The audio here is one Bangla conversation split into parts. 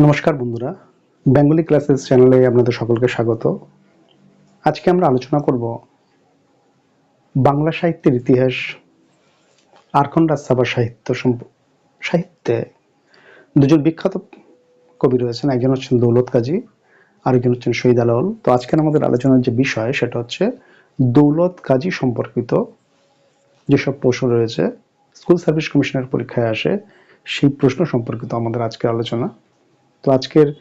নমস্কার বন্ধুরা। বেঙ্গলি ক্লাসেস চ্যানেলে আপনাদের সকলকে স্বাগত। আজকে আমরা আলোচনা করব বাংলা সাহিত্যের ইতিহাস আরখন রাজসভা সাহিত্য সম্প- সাহিত্যে। দুজন বিখ্যাত কবি রয়েছেন, একজন হচ্ছেন দৌলত কাজী, আরেকজন হচ্ছেন শহীদ আলাওল তো আজকের আমাদের আলোচনার যে বিষয়, সেটা হচ্ছে দৌলত কাজী সম্পর্কিত যেসব প্রশ্ন রয়েছে, স্কুল সার্ভিস কমিশনের পরীক্ষায় আসে সেই প্রশ্ন সম্পর্কিত আমাদের আজকের আলোচনা। তো আজকের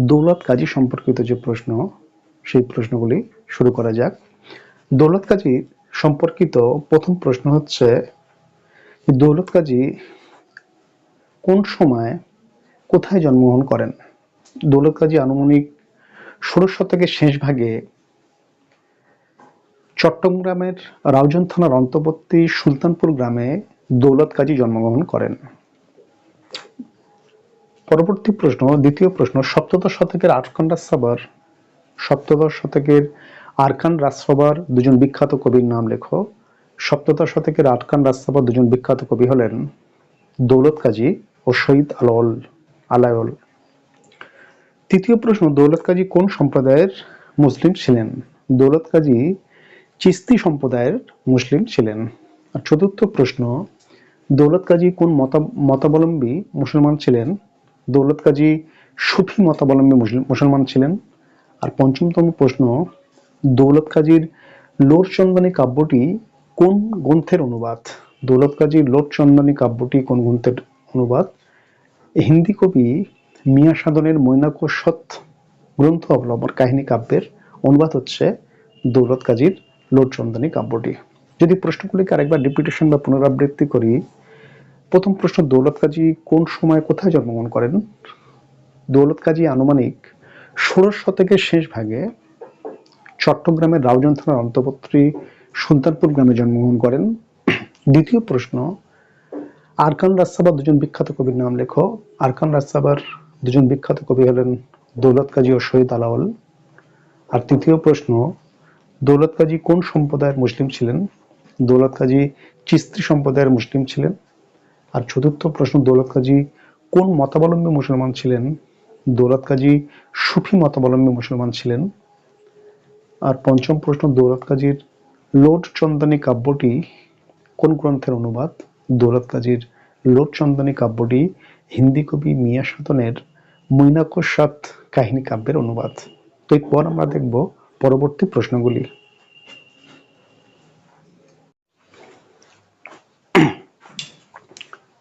দৌলত কাজী সম্পর্কিত যে প্রশ্ন, সেই প্রশ্নগুলি শুরু করা যাক। দৌলত কাজী সম্পর্কিত প্রথম প্রশ্ন হচ্ছে, দৌলত কাজী কোন সময় কোথায় জন্মগ্রহণ করেন? দৌলত কাজী আনুমানিক ষোড়শ শতকের শেষ ভাগে চট্টগ্রামের রাউজান থানার অন্তর্বর্তী সুলতানপুর গ্রামে দৌলত কাজী জন্মগ্রহণ করেন। পরবর্তী প্রশ্ন, দ্বিতীয় প্রশ্ন, সপ্তদশ শতকের আরকান রাজসভার, সপ্তদশ শতকের আরকান রাজসভার দুজন বিখ্যাত কবির নাম লেখো। সপ্তদশ শতকের আরকান রাজসভার দুজন বিখ্যাত কবি হলেন দৌলত কাজী ও শহীদ আলাওল আলায়ল তৃতীয় প্রশ্ন, দৌলত কাজী কোন সম্প্রদায়ের মুসলিম ছিলেন? দৌলত কাজী চিস্তি সম্প্রদায়ের মুসলিম ছিলেন। আর চতুর্থ প্রশ্ন, দৌলত কাজী কোন মতা- মতাবলম্বী মুসলমান ছিলেন? দৌলত কাজী সুফি মতাবলম্বী মুসলিম মুসলমান ছিলেন। আর পঞ্চমতম প্রশ্ন দৌলত কাজীর লোরচন্দনী কাব্যটি কোন গ্রন্থের অনুবাদ? দৌলত কাজীর লোরচন্দনী কাব্যটি কোন গ্রন্থের অনুবাদ? হিন্দি কবি মিয়া সাধনের মৈনাকোষত গ্রন্থ অবলম্বন কাহিনী কাব্যের অনুবাদ হচ্ছে দৌলত কাজীর লোরচন্দনী কাব্যটি। যদি প্রশ্নগুলিকে আরেকবার ডিপিটেশন বা পুনরাবৃত্তি করি প্রথম প্রশ্ন, দৌলত কাজী কোন সময় কোথায় জন্মগ্রহণ করেন? দৌলত কাজী আনুমানিক ষোড়শ শতকের শেষ ভাগে চট্টগ্রামের রাউজান থানার অন্তর্বর্তী সুলতানপুর গ্রামে জন্মগ্রহণ করেন। দ্বিতীয় প্রশ্ন, আরকান রাজসাবার দুজন বিখ্যাত কবির নাম লেখো। আরকান রাজসাবার দুজন বিখ্যাত কবি হলেন দৌলত কাজী ও শহীদ আলাওল আর তৃতীয় প্রশ্ন, দৌলত কাজী কোন সম্প্রদায়ের মুসলিম ছিলেন? দৌলত কাজী চিস্তি সম্প্রদায়ের মুসলিম ছিলেন। আর চতুর্থ প্রশ্ন, দৌলত কাজী, কোন মতাবলম্বী মুসলমান ছিলেন? দৌলত কাজী, সুফি মতাবলম্বী মুসলমান ছিলেন? আর পঞ্চম প্রশ্ন, দৌলত কাজীর লোট চন্দনী কাব্যটি কোন গ্রন্থের অনুবাদ? দৌলত কাজীর লোট চন্দনী কাব্যটি হিন্দি কবি মিয়া সাধনের মৈনাকোষাত কাহিনী কাব্যের অনুবাদ। তো এরপর আমরা দেখব পরবর্তী প্রশ্নগুলি।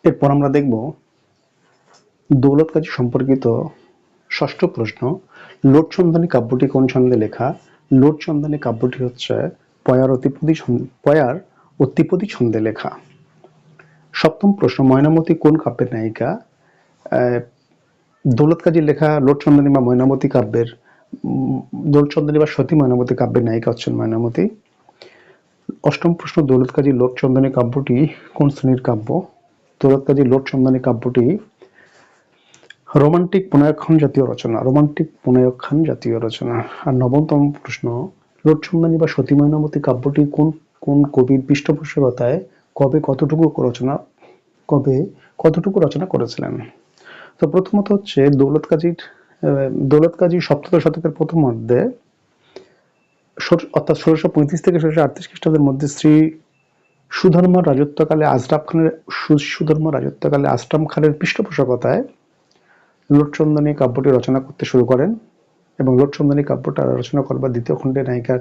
এরপর আমরা দেখব দৌলত কাজী সম্পর্কিত ষষ্ঠ প্রশ্ন লোটচন্দনী কাব্যটি কোন ছন্দে লেখা? লোটচন্দনী কাব্যটি হচ্ছে পয়ার অতিপদী পয়ার ও ত্রিপদী ছন্দে লেখা। সপ্তম প্রশ্ন ময়নামতি কোন কাব্যের নায়িকা? দৌলত কাজীর লেখা লোটচন্দনী বা ময়নামতি কাব্যের উম, লোটচন্দনী বা সতী ময়নামতি কাব্যের নায়িকা হচ্ছেন ময়নামতি। অষ্টম প্রশ্ন দৌলত কাজী লোটচন্দনী কাব্যটি কোন শ্রেণির কাব্য? দৌলত কাজী লোটচন্দনী কাব্যটি রোমান্টিক পুনয়ক্ষণ জাতীয় রচনা, রোমান্টিক পুনয়ক্ষণ জাতীয় রচনা। আর নবমতম প্রশ্ন লোটচন্দনী বা সতী ময়নামতি কাব্যটি কোন কোন কবির পৃষ্ঠপোষকতায় কবে কতটুকু রচনা, কবে কতটুকু রচনা করেছিলেন? তো প্রথমত হচ্ছে দৌলত কাজীর দৌলত কাজী সপ্তদশ শতকের প্রথম অর্ধে অর্থাৎ ষোলোশো পঁয়ত্রিশ থেকে ষোলোশো আটত্রিশ খ্রিস্টাব্দের মধ্যে শ্রী সুধর্ম রাজত্বকালে আজরাফ খানের সুধর্ম রাজত্বকালে আশরাম খানের পৃষ্ঠপোষকতায় লোটচন্দনী কাব্যটি রচনা করতে শুরু করেন এবং লোটচন্দনী কাব্যটা রচনা করবার দ্বিতীয় খণ্ডে নায়িকার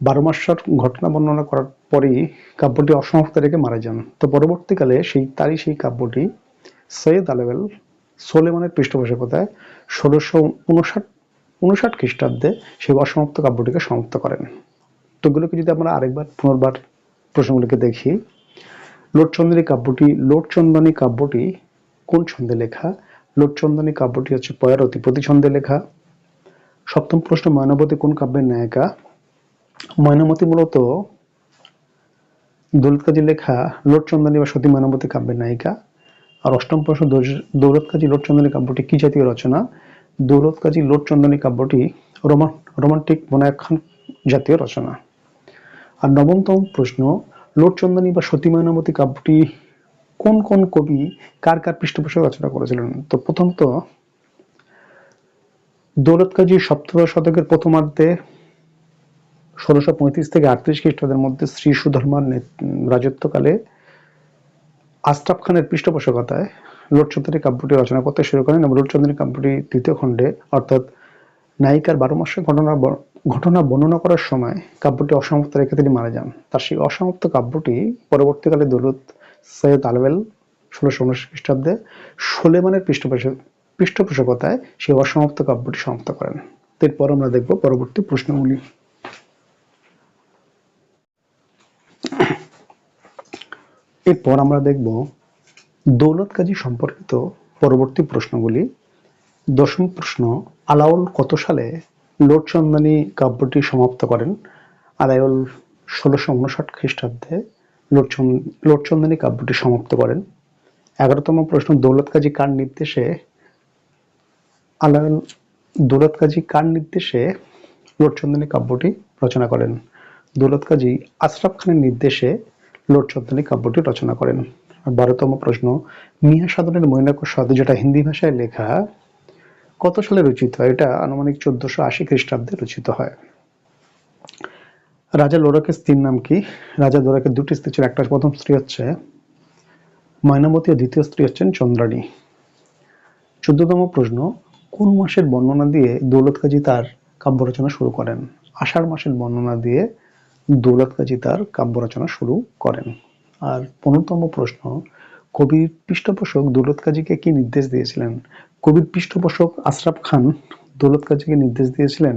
বারো মাসের ঘটনা বর্ণনা করার পরেই কাব্যটি অসমাপ্ত রেখে মারা যান। তো পরবর্তীকালে সেই তারই সেই কাব্যটি সৈয়দ আলেবেল সোলেমানের পৃষ্ঠপোষকতায় ষোলোশো উনষাট উনষাট খ্রিস্টাব্দে সেই অসমাপ্ত কাব্যটিকে সমাপ্ত করেন। তো এগুলোকে যদি আমরা আরেকবার পুনর্বার প্রশ্নগুলিকে দেখি। লোটচন্দনী কাব্যটি লোটচন্দনী কাব্যটি কোন ছন্দে লেখা? লোটচন্দনী কাব্যটি হচ্ছে পয়ারতি প্রতি ছন্দে লেখা। সপ্তম প্রশ্ন, ময়নাবতী কোন কাব্যের নায়িকা? ময়নামতি মূলত দৌলত কাজী লেখা লোটচন্দনী বা সতী ময়নামতি কাব্যের নায়িকা। আর অষ্টম প্রশ্ন দৌলত কাজী লোটচন্দনী কাব্যটি কি জাতীয় রচনা? দৌলত কাজী লোটচন্দনী কাব্যটি রোমান, রোমান্টিক বনায়াখ্যান জাতীয় রচনা। আর নবমতম প্রশ্ন লোটচন্দনী বা সতী ময়নামতি কাব্যটি কোন কোন কবি কার কার পৃষ্ঠপোষক রচনা করেছিলেন? তো প্রথমত দৌলত কাজী সপ্তদশ শতকের প্রথমার্ধে ষোলোশো পঁয়ত্রিশ থেকে আটত্রিশ খ্রিস্টাব্দের মধ্যে শ্রী সুধর্মার রাজত্বকালে আশরাফ খানের পৃষ্ঠপোষকতায় লোটচন্দ্রী কাব্যটি রচনা করতে শুরু করেন এবং লোটচন্দ্রী কাব্যটি দ্বিতীয় খণ্ডে, অর্থাৎ নায়িকার বারো মাসের ঘটনা ঘটনা বর্ণনা করার সময় কাব্যটি অসমাপ্ত রেখে তিনি মারা যান। তার সেই অসমাপ্ত কাব্যটি পরবর্তীকালে দৌলত সৈয়দ আলবেল ষোলোশো উনিশ খ্রিস্টাব্দে সোলেমানের পৃষ্ঠপোষক পৃষ্ঠপোষকতায় সেই অসমাপ্ত কাব্যটি সমাপ্ত করেন। এরপর আমরা দেখব পরবর্তী প্রশ্নগুলি। এরপর আমরা দেখব দৌলত কাজী সম্পর্কিত পরবর্তী প্রশ্নগুলি। দশম প্রশ্ন, আলাউল কত সালে লোটচন্দানী কাব্যটি সমাপ্ত করেন। আলাউল ষোলোশো উনষাট খ্রিস্টাব্দে লোটচন্দ লোটচন্দানী কাব্যটি সমাপ্ত করেন। এগারোতম প্রশ্ন দৌলত কাজী কার নির্দেশে আলাউল দৌলত কাজী কার নির্দেশে লোটচন্দানী কাব্যটি রচনা করেন? দৌলত কাজী আশরাফ খানের নির্দেশে লোটচন্দানী কাব্যটি রচনা করেন। আর বারোতম প্রশ্ন, মিয়া সাধনের মৈনাকসদ যেটা হিন্দি ভাষায় লেখা কত সালে রচিত হয়? এটা আনুমানিক চোদ্দশো আশি খ্রিস্টাব্দে রচিত হয়। রাজা লোরাকের স্ত্রীর নাম কি? রাজা লোরাকের দুটি স্ত্রী ছিল একটা প্রথম স্ত্রী হচ্ছে ময়নামতী দ্বিতীয় স্ত্রী হচ্ছেন চন্দ্রাণী। চোদ্দতম প্রশ্ন, কোন মাসের বর্ণনা দিয়ে দৌলত কাজী তার কাব্য রচনা শুরু করেন? আষাঢ় মাসের বর্ণনা দিয়ে দৌলত কাজী তার কাব্য রচনা শুরু করেন। আর পনেরোতম প্রশ্ন কবির পৃষ্ঠপোষক দৌলত কাজীকে কি নির্দেশ দিয়েছিলেন? কবির পৃষ্ঠপোষক আশরাফ খান দৌলত কাজীকে নির্দেশ দিয়েছিলেন,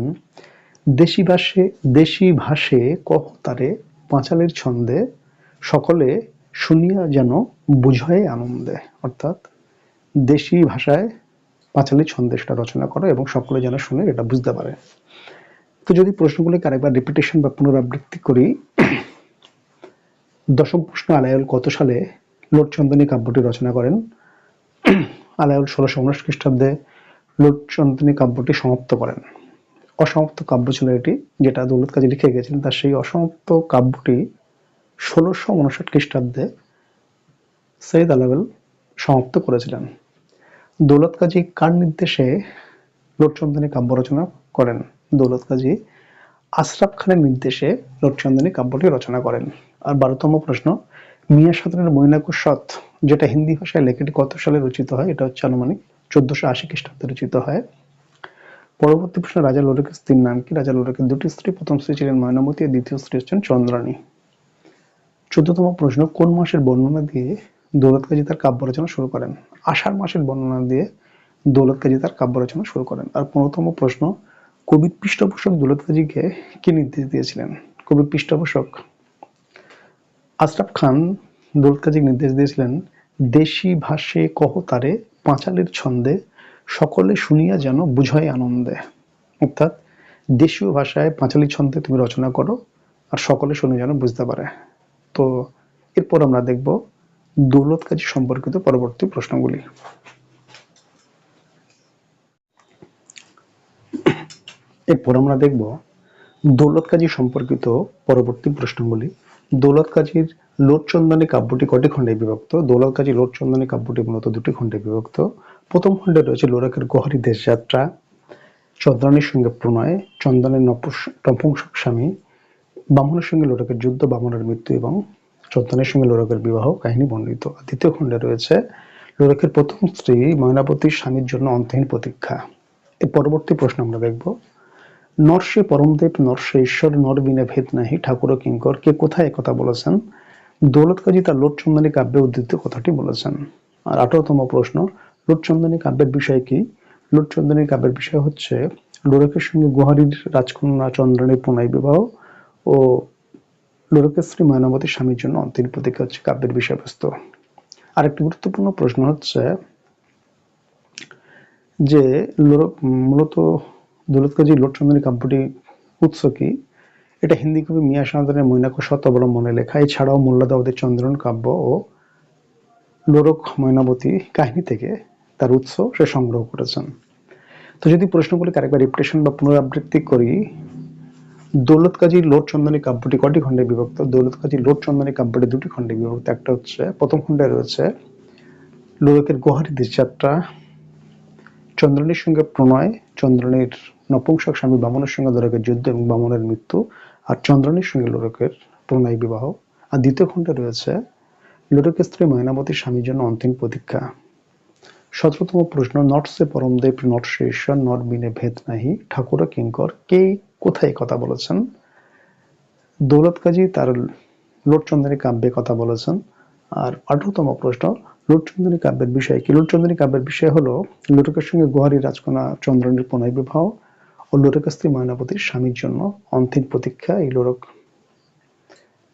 দেশি ভাষে দেশি ভাষে কহ তারে পাঁচালের ছন্দে, সকলে শুনিয়া যেন বুঝয় আনন্দে। অর্থাৎ দেশি ভাষায় পাঁচালী ছন্দে সেটা রচনা করো এবং সকলে যেন শুনে এটা বুঝতে পারে। তো যদি প্রশ্নগুলোকে আরেকবার রিপিটেশন বা পুনরাবৃত্তি করি, দশম প্রশ্ন আলায়ুল কত সালে লোটচন্দনী কাব্যটি রচনা করেন। আলায়ুল ষোলোশো উনিশ খ্রিস্টাব্দে লোটচন্দনী কাব্যটি সমাপ্ত করেন। অসমাপ্ত কাব্য ছিল এটি, যেটা দৌলত কাজী লিখে গেছিলেন তার সেই অসমাপ্ত কাব্যটি ষোলোশো উনষাট খ্রিস্টাব্দে সৈয়দ আলাবেল সমাপ্ত করেছিলেন। দৌলত কাজী কার নির্দেশে লোটচন্দনী কাব্য রচনা করেন? দৌলত কাজী আশরাফ খানের নির্দেশে লোটচন্দনী কাব্যটি রচনা করেন। আর বারোতম প্রশ্ন মিয়া সাধনের মৈনাকুসত যেটা হিন্দি ভাষায় লেখাটি কত সালে রচিত হয়, এটা হচ্ছে আনুমানিক চোদ্দশো আশি খ্রিস্টাব্দে রচিত হয়। পরবর্তী প্রশ্ন, রাজা লোরকের স্ত্রীর নাম কি? রাজা লোরকের দুটি স্ত্রী, প্রথম স্ত্রী ছিলেন ময়নামতী আর দ্বিতীয় স্ত্রী হচ্ছেন চন্দ্রাণী। চোদ্দতম প্রশ্ন, কোন মাসের বর্ণনা দিয়ে দৌলত কাজী তার কাব্য রচনা শুরু করেন? আষাঢ় মাসের বর্ণনা দিয়ে দৌলত কাজী তার কাব্য রচনা শুরু করেন। আর পনেরোতম প্রশ্ন, কবির পৃষ্ঠপোষক দৌলত কাজীকে কি নির্দেশ দিয়েছিলেন? কবির পৃষ্ঠপোষক আশরাফ খান দৌলত নির্দেশ দিয়েছিলেন, দেশি ভাষে কহ তারে, পাঁচালের ছন্দে, সকলে শুনিয়া যেন বুঝয় আনন্দে। অর্থাৎ দেশীয় ভাষায় পাঁচালী ছন্দে তুমি রচনা করো আর সকলে শুনে যেন বুঝতে পারে। তো এরপর আমরা দেখব দৌলত কাজী সম্পর্কিত পরবর্তী প্রশ্নগুলি। এরপর আমরা দেখব দৌলত কাজী সম্পর্কিত পরবর্তী প্রশ্নগুলি। দৌলত কাজীর লোটচন্দনী কাব্যটি কটি খণ্ডে বিভক্ত? দৌলত কাজী লোটচন্দনী কাব্যটি মূলত দুটি খণ্ডে বিভক্ত। প্রথম খণ্ডে রয়েছে লোরাকের গহরি দেশযাত্রা চন্দ্রানীর সঙ্গে প্রণয় চন্দনের নপুস- নপুংসক স্বামী, বামনের সঙ্গে লোরকের যুদ্ধ, বামনের মৃত্যু এবং চন্দনের সঙ্গে লোরকের বিবাহ কাহিনী বর্ণিত। দ্বিতীয় খণ্ডে রয়েছে লোরাকের প্রথম স্ত্রী ময়নাবতীর স্বামীর জন্য অন্তহীন প্রতীক্ষা। এর পরবর্তী প্রশ্ন আমরা দেখব। নরসে পরমদেব, নরসে ঈশ্বর, নর বিনে ভেদ নাহি ঠাকুর কিঙ্কর। কে কোথায় কথা বলেছেন? দৌলত কাজী তার লোটচন্দনী কাব্যে উদ্ধৃত কথাটি বলেছেন। আর আঠারোতম প্রশ্ন, লোটচন্দনী কাব্যের বিষয় কি? লোটচন্দনী কাব্যের বিষয় হচ্ছে লোরকের সঙ্গে গুহারির রাজকন্যা চন্দ্রাণীর পুনয় বিবাহ ও লোরকের স্ত্রী ময়নাবতীর স্বামীর জন্য অন্তিম প্রতীক্ষা হচ্ছে কাব্যের বিষয়বস্তু। আরেকটি গুরুত্বপূর্ণ প্রশ্ন হচ্ছে যে মূলত দৌলত কাজী লোটচন্দনী কাব্যটি উৎস কি, এটা হিন্দি কবি মিয়া সাঁতারের মৈনাক সত অবলম্বনে লেখা। এছাড়াও মোল্লাদাবাদের চন্দ্রন কাব্য ও লোরক ময়নাবতী কাহিনী থেকে তার উৎস সে সংগ্রহ করেছেন। তো যদি প্রশ্নগুলিকে আরেকবার রিপিটেশন বা পুনরাবৃত্তি করি। দৌলত কাজী লোট চন্দনী কাব্যটি কটি খণ্ডে বিভক্ত? দৌলত কাজী লোট চন্দনী কাব্যটি দুটি খণ্ডে বিভক্ত। একটা হচ্ছে, প্রথম খণ্ডে রয়েছে, লোরকের গোহারি দেশযাত্রা চন্দ্রনীর সঙ্গে প্রণয়, চন্দ্রনীর নপুংসক স্বামী বামনের সঙ্গে লোরকের যুদ্ধ এবং বামনের মৃত্যু আর চন্দ্রনীর সঙ্গে লোরকের প্রণয় বিবাহ। আর দ্বিতীয় খণ্ডে রয়েছে লোরকের স্ত্রী ময়নাবতীর স্বামীর জন্য অন্তিম প্রতীক্ষা। সতেরোতম প্রশ্ন নট সে পরমদেব নট সে ঈশ্বর, নট বিনে ভেদ নাহি, ঠাকুর কিঙ্কর কে কোথায় কথা বলেছেন? দৌলত কাজী তার লোটচন্দ্রী কাব্যে কথা বলেছেন। আর আঠারোতম প্রশ্ন লোটচন্দ্রী কাব্যের বিষয় কি? লোটচন্দ্রী কাব্যের বিষয় হলো, লোটকের সঙ্গে গুহারি রাজকন্যা চন্দ্রনীর প্রণয় বিবাহ ও লোটকের স্ত্রী ময়নাবতীর স্বামীর জন্য অন্তিম প্রতীক্ষা এই লোরক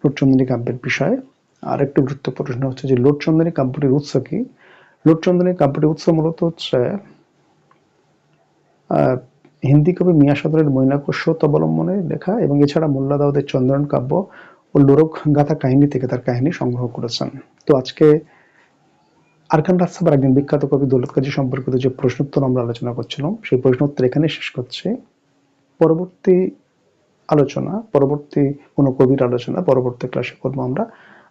লোটচন্দ্রী কাব্যের বিষয়। আর একটি গুরুত্বপূর্ণ প্রশ্ন হচ্ছে যে লোটচন্দ্রী কাব্যটির উৎস কি? লোটচন্দ্রী কাব্যটির উৎস মূলত হচ্ছে হিন্দি কবি মিয়া সদরের মৈনাকস্যত অবলম্বনে লেখা এবং এছাড়া মোল্লা দাউদের চন্দ্রন কাব্য ও লোরক গাথা কাহিনী থেকে তার কাহিনী সংগ্রহ করেছেন। তো আজকে আরকান রাজসভার একজন বিখ্যাত কবি দৌলত কাজী সম্পর্কিত যে প্রশ্নোত্তর আমরা আলোচনা করছিলাম, সেই প্রশ্নোত্তর এখানে শেষ করছি। পরবর্তী আলোচনা, পরবর্তী কোনো কবির আলোচনা, পরবর্তী ক্লাসে করব আমরা।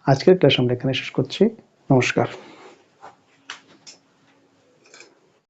আজকের ক্লাস আমরা এখানে শেষ করছি। নমস্কার।